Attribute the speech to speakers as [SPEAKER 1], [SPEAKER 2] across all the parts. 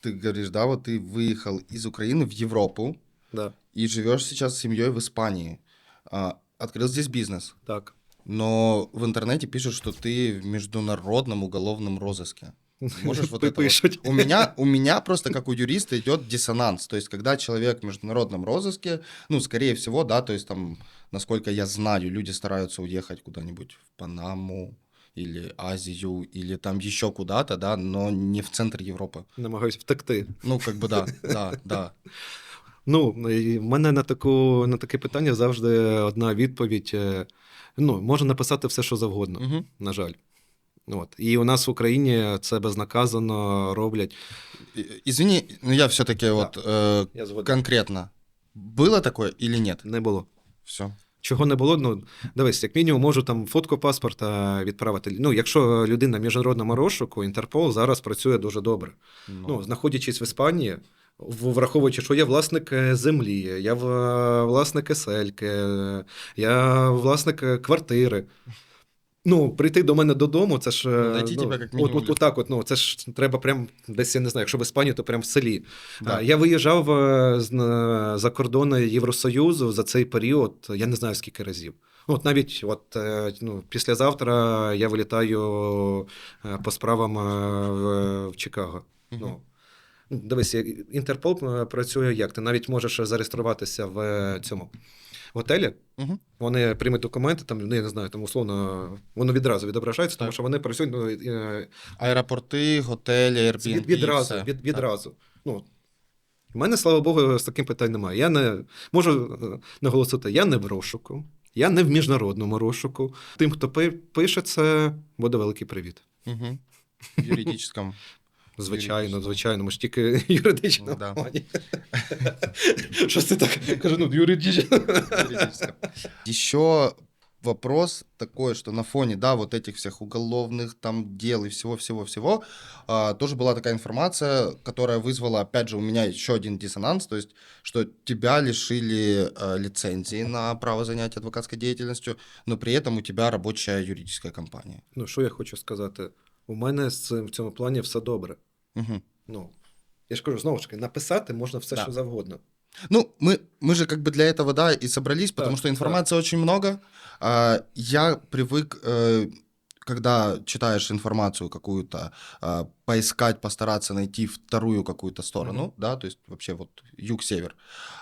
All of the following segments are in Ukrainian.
[SPEAKER 1] ты говоришь, да, вот ты выехал из Украины в Европу
[SPEAKER 2] Да,
[SPEAKER 1] и живешь сейчас с семьей в Испании. А, Открыл здесь бизнес.
[SPEAKER 2] так.
[SPEAKER 1] Но в интернете пишут, что ты в международном уголовном розыске. Можешь вот это вот-. У меня, у меня просто как у юриста идет диссонанс. То есть, когда человек в международном розыске, ну, скорее всего, да, то есть там, насколько я знаю, люди стараются уехать куда-нибудь в Панаму или Азию, или там еще куда-то, да, но не в центр Европы.
[SPEAKER 2] Намагаюсь втекти.
[SPEAKER 1] Ну, как бы да, да, да.
[SPEAKER 2] Ну, і в мене на, таку, на таке питання завжди одна відповідь. е, Ну, можна написати все, що завгодно,
[SPEAKER 1] Мгм.
[SPEAKER 2] на жаль. От. І у нас в Україні це безнаказано роблять.
[SPEAKER 1] И- Извини, но я все-таки вот э,
[SPEAKER 2] Я згоден.
[SPEAKER 1] конкретно. Было такое или нет?
[SPEAKER 2] Не було.
[SPEAKER 1] Все.
[SPEAKER 2] Чого не було, ну дивись, як мінімум, можу там фотку паспорта відправити. Ну, якщо людина в міжнародному розшуку, Інтерпол зараз працює дуже добре. Ну, знаходячись в Іспанії, враховуючи, що я власник е, землі, я власник есельки, я власник е, квартири. Ну, прийти до мене додому, це ж. е,
[SPEAKER 1] Найти
[SPEAKER 2] ну,
[SPEAKER 1] тебе як
[SPEAKER 2] от,
[SPEAKER 1] мінімум
[SPEAKER 2] от, отак, от, ну, це ж треба прям десь, я не знаю, якщо в Іспанії, то прям в селі.
[SPEAKER 1] Да.
[SPEAKER 2] Я виїжджав е, за кордони Євросоюзу за цей період, я не знаю скільки разів. Ну, От навіть от, е, ну, післязавтра я вилітаю е, по справам е, в, в Чикаго.
[SPEAKER 1] Мгм.
[SPEAKER 2] Ну, Ну, Дивись, Інтерпол е, працює як? Ти навіть можеш зареєструватися в е, цьому готелі.
[SPEAKER 1] Мгм.
[SPEAKER 2] Вони приймуть документи, там, ну, я не знаю, там условно, воно відразу відображається, тому
[SPEAKER 1] Так.
[SPEAKER 2] що вони працюють ну, е,
[SPEAKER 1] Аеропорти, готелі, Airbnb.
[SPEAKER 2] від, відразу.
[SPEAKER 1] все.
[SPEAKER 2] Від, відразу. Ну, у мене, слава Богу, з таким питань немає. Я не можу е, наголосити, я не в розшуку, я не в міжнародному розшуку. Тим, хто пи- пише це, буде великий привіт.
[SPEAKER 1] Мгм. В юридическом.
[SPEAKER 2] Звичайно,
[SPEAKER 1] Юридично.
[SPEAKER 2] звичайно, ми ж тільки юридично.
[SPEAKER 1] Да.
[SPEAKER 2] плані. Щось ти так кажу, ну, юридично.
[SPEAKER 1] юридическом. Еще вопрос такой, что на фоне, да, вот этих всех уголовных там дел и всего-всего-всего, а, тоже была такая информация, которая вызвала, опять же, у меня еще один диссонанс, то есть, что тебя лишили а, лицензии на право занятия адвокатской деятельностью, но при этом у тебя рабочая юридическая компания.
[SPEAKER 2] Ну, що я хочу сказати? У мене з цим в цьому плані все добре.
[SPEAKER 1] Мгм.
[SPEAKER 2] Ну, я ж кажу, знову ж таки, написати можна все,
[SPEAKER 1] Да.
[SPEAKER 2] що завгодно.
[SPEAKER 1] Ну, мы, мы же как бы для этого, да, и собрались, потому
[SPEAKER 2] Так,
[SPEAKER 1] что информации очень много. А, я привык, э, когда читаешь информацию какую-то, а, поискать, постараться найти вторую какую-то сторону,
[SPEAKER 2] Мгм.
[SPEAKER 1] да, то есть вообще вот юг-север.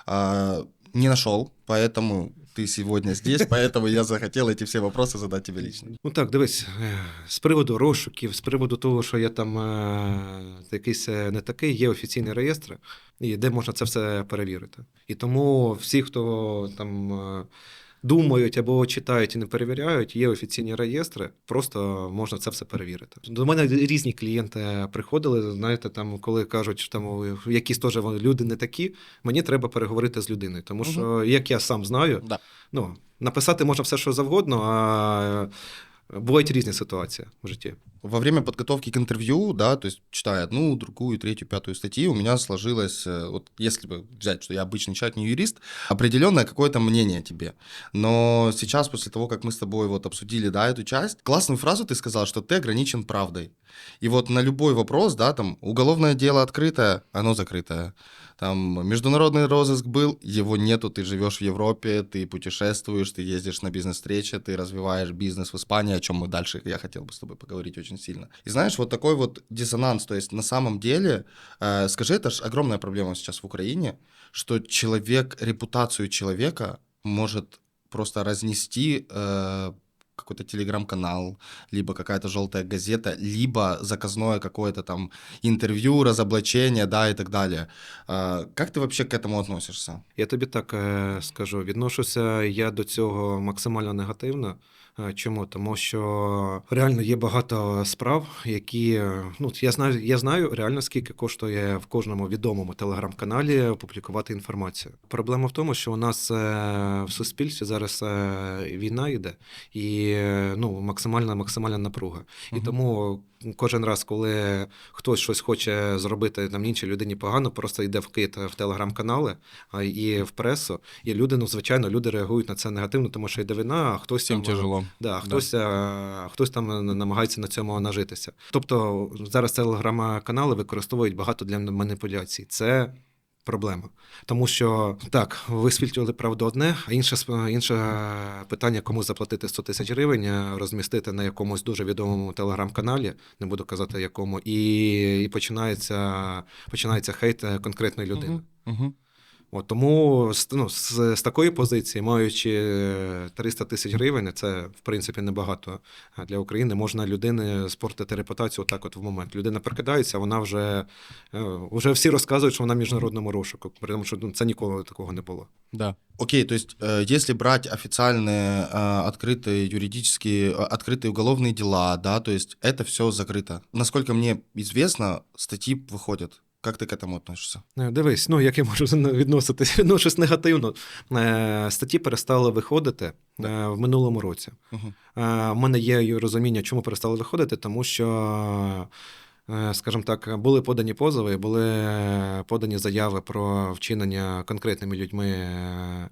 [SPEAKER 1] А, не нашел, поэтому ты сегодня здесь, поэтому я захотел эти все вопросы задать тебе лично.
[SPEAKER 2] Ну так, дивись, е, з приводу розшуків, з приводу того, що я там е, якийсь е, не такий, є офіційні реєстри, і де можна це все перевірити. І тому всі, хто там е, думають або читають і не перевіряють, є офіційні реєстри, просто можна це все перевірити. До мене різні клієнти приходили, знаєте, там, коли кажуть, що там якісь теж вони люди не такі, мені треба переговорити з людиною. Тому що, як я сам знаю,
[SPEAKER 1] Да.
[SPEAKER 2] ну, написати можна все, що завгодно, а е, бувають різні ситуації в житті.
[SPEAKER 1] Во время подготовки к интервью, да, то есть читая одну, другую, третью, пятую статьи, у меня сложилось, э, вот если бы взять, что я обычный человек, не юрист, определенное какое-то мнение о тебе. Но сейчас, после того, как мы с тобой вот обсудили, да, эту часть, классную фразу ты сказал, что ты ограничен правдой. И вот на любой вопрос, да, там, уголовное дело открытое, оно закрытое. Там, международный розыск был, его нету, ты живешь в Европе, ты путешествуешь, ты ездишь на бизнес-встречи, ты развиваешь бизнес в Испании, о чем мы дальше, я хотел бы с тобой поговорить очень сильно. И знаешь, вот такой вот диссонанс, то есть на самом деле, э, скажи, это же огромная проблема сейчас в Украине, что человек, репутацию человека может просто разнести э, какой-то телеграм-канал, либо какая-то желтая газета, либо заказное какое-то там интервью, разоблачение, да, и так далее. Як ты вообще к этому относишься?
[SPEAKER 2] Я тобі так е, скажу: відношуся я до цього максимально негативно. Е, Чому? Тому що реально є багато справ, які е, ну я знаю, я знаю реально скільки коштує в кожному відомому телеграм-каналі опублікувати інформацію. Проблема в тому, що у нас е, в суспільстві зараз війна йде і ну максимальна максимальна напруга. І тому кожен раз, коли хтось щось хоче зробити там іншій людині погано, просто йде в кит в телеграм-канали і в пресу. І люди, ну звичайно, люди реагують на це негативно, тому що йде війна, а хтось
[SPEAKER 1] Всім тяжело.
[SPEAKER 2] Да, хтось, е, хтось там намагається на цьому нажитися. Тобто зараз телеграм-канали використовують багато для маніпуляцій. Це проблема. Тому що так, висвітлювали правду одне, а інше, інше питання, кому заплатити 100 тисяч гривень, е, розмістити на якомусь дуже відомому телеграм-каналі, не буду казати якому, і, і починається, починається хейт е, конкретної людини.
[SPEAKER 1] Мгм.
[SPEAKER 2] От, тому з, ну, з, з такої позиції, маючи е, 300 тисяч гривень, це в принципі небагато е, для України. Можна людини спортити репутацію так, от в момент. Людина прикидається, вона вже, е, вже всі розказують, що вона в міжнародному розшуку, при тому, що ну, це ніколи такого не було.
[SPEAKER 1] Да. Окей, то есть, э, если брать официальные э, открытые юридические, э, открытые уголовные дела, да, то есть это все закрыто. Насколько мне известно, статьи выходят. Как ты к этому относишься?
[SPEAKER 2] Е, Дивись, ну як я можу відноситись, відношусь негативно. Е, Статті перестали виходити е, в минулому році.
[SPEAKER 1] Мгм.
[SPEAKER 2] Е, В мене є й розуміння, чому перестали виходити, тому що, е, скажімо так, були подані позови, були е, подані заяви про вчинення конкретними людьми е,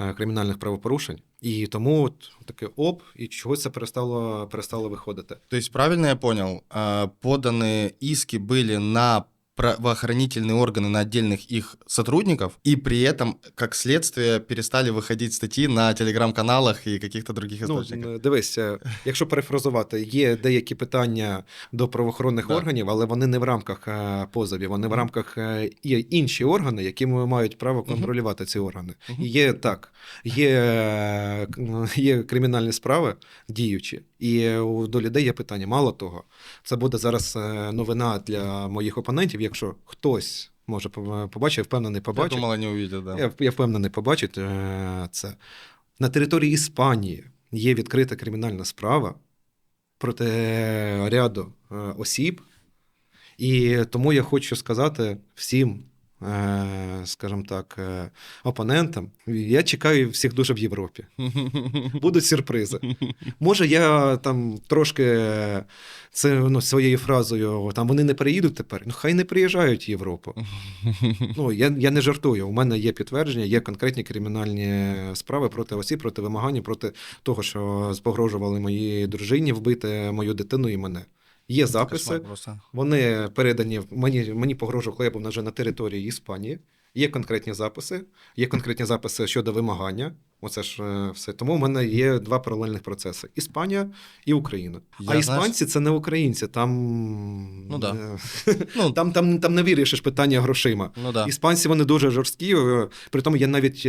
[SPEAKER 2] е, кримінальних правопорушень. І тому от таке оп, і чогось це перестало, перестало виходити.
[SPEAKER 1] То есть, правильно я понял, э, поданы иски были на правоохранительные органы, на отдельных их сотрудников, и при этом, как следствие, перестали выходить статьи на телеграм-каналах и каких-то других
[SPEAKER 2] Ну,
[SPEAKER 1] источниках.
[SPEAKER 2] н- дивись, е, якщо перефразувати, є деякі питання до правоохоронних
[SPEAKER 1] Да.
[SPEAKER 2] органів, але вони не в рамках е, позовів, вони в рамках е, є інші органи, які мають право
[SPEAKER 1] Мгм.
[SPEAKER 2] контролювати ці органи.
[SPEAKER 1] Мгм.
[SPEAKER 2] І Є так, є, е, к- є кримінальні справи діючі, і е, у- до людей є питання. Мало того, це буде зараз е, новина для моїх опонентів, якщо хтось може поб- побачить, я впевнений,
[SPEAKER 1] Я
[SPEAKER 2] побачить.
[SPEAKER 1] думал, они увидят, да.
[SPEAKER 2] Я, я впевнений, побачить е, це. На території Іспанії є відкрита кримінальна справа проти ряду е, осіб. І тому я хочу сказати всім, е, скажімо так, е, опонентам, я чекаю всіх дуже в Європі. Будуть сюрпризи. Може, я там трошки е, це ну, своєю фразою, там вони не приїдуть тепер. Ну, хай не приїжджають в Європу. Ну, я, я не жартую. У мене є підтвердження, є конкретні кримінальні справи проти осіб, проти вимагання, проти того, що погрожували моїй дружині вбити мою дитину і мене. Є записи, вони передані мені, мені погрожував, коли я був вже на території Іспанії. Є конкретні записи, є конкретні записи щодо вимагання. Оце ж е, все. Тому в мене є два паралельних процеси: Іспанія і Україна.
[SPEAKER 1] Я,
[SPEAKER 2] а
[SPEAKER 1] знаєш-
[SPEAKER 2] іспанці це не українці. Там,
[SPEAKER 1] Ну да.
[SPEAKER 2] е,
[SPEAKER 1] Ну,
[SPEAKER 2] там, там, там не вирішиш питання грошима.
[SPEAKER 1] ну да.
[SPEAKER 2] Іспанці вони дуже жорсткі. е, При тому я навіть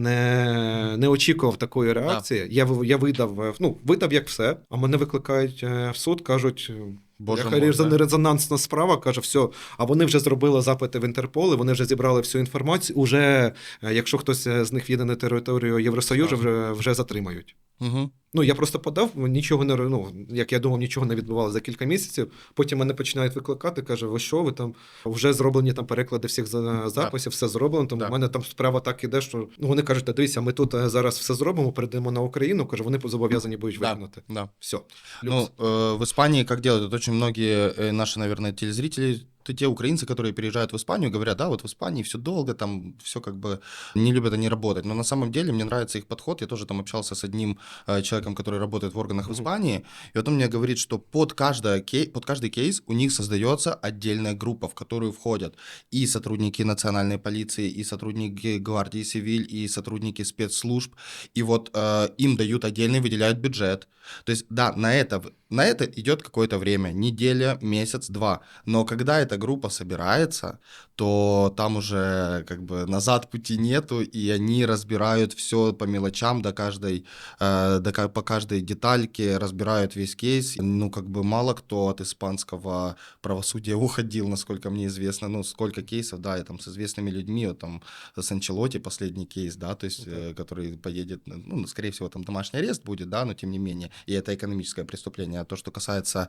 [SPEAKER 2] не, не очікував такої реакції. Я, я видав, е, ну, видав як все, а мене викликають е, в суд, кажуть.
[SPEAKER 1] Боже
[SPEAKER 2] яка резонансна справа, каже, все. А вони вже зробили запити в Інтерпол, і вони вже зібрали всю інформацію. Уже, е, якщо хтось з них в'їде на територію Євросоюзу, вже, вже затримають.
[SPEAKER 1] Мгм.
[SPEAKER 2] Ну, я просто подав, нічого не ну, як я думав, нічого не відбувалося за кілька місяців. Потім мене починають викликати, каже, ви що, ви там вже зроблені там переклади всіх за- записів, все зроблено. Тому в мене там справа так іде, що ну вони кажуть, та дивіться, ми тут е, зараз все зробимо, перейдемо на Україну. Каже, вони зобов'язані будуть виконати.
[SPEAKER 1] да.
[SPEAKER 2] Все.
[SPEAKER 1] Ну, э, в Испании как делают? Очень многие наши, наверное, телезрители, то те украинцы, которые переезжают в Испанию, говорят, да, вот в Испании все долго, там все как бы не любят они работать. Но на самом деле мне нравится их подход. Я тоже там общался с одним э, человеком, который работает в органах в. Испании, и вот он мне говорит, что под, каждое под каждый кейс у них создается отдельная группа, в которую входят и сотрудники национальной полиции, и сотрудники гвардии цивиль, и сотрудники спецслужб, и вот э, им дают отдельный, выделяют бюджет. То есть, да, на это, на это идет какое-то время, неделя, месяц, два. Но когда эта группа собирается, то там уже как бы назад пути нету, и они разбирают все по мелочам до каждой, э, до, по каждой детальке, разбирают весь кейс. Ну, как бы мало кто от испанского правосудия уходил, насколько мне известно. Ну, сколько кейсов, да, я там с известными людьми, вот там с Анчелоти последний кейс, да, то есть, э, который поедет, ну, скорее всего, там домашний арест будет, да, но тем не менее, и это экономическое преступление. То, что касается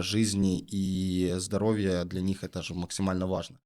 [SPEAKER 1] жизни и здоровья, для них это же максимально важно.